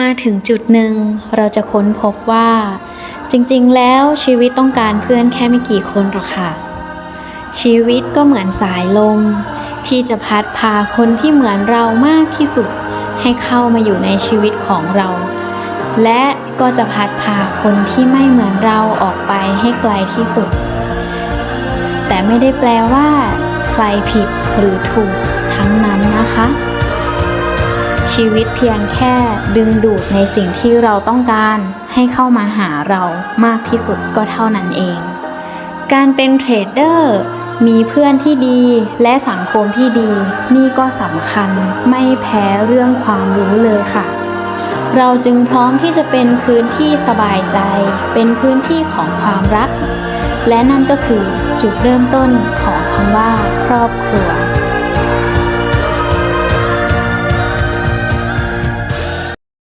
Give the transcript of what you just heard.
มาถึงจุดหนึ่งเราจะค้นพบว่า จริงๆ แล้วชีวิตต้องการเพื่อนแค่ไม่กี่คนหรอกค่ะ ชีวิตก็เหมือนสายลมที่จะพัดพาคนที่เหมือนเรามากที่สุด ให้เข้ามาอยู่ในชีวิตของเรา และก็จะพัดพาคนที่ไม่เหมือนเราออกไปให้ไกลที่สุด แต่ไม่ได้แปลว่า ใครผิดหรือถูกทั้งนั้นนะคะ ชีวิตเพียงแค่ดึงดูดในสิ่งที่เราต้องการให้เข้ามาหาเรามากที่สุดก็เท่านั้นเอง การเป็นเทรดเดอร์มีเพื่อนที่ดีและสังคมที่ดี นี่ก็สำคัญไม่แพ้เรื่องความรู้เลยค่ะ เราจึงพร้อมที่จะเป็นพื้นที่สบายใจ เป็นพื้นที่ของความรัก และนั่นก็คือจุดเริ่มต้นของคำว่าครอบครัว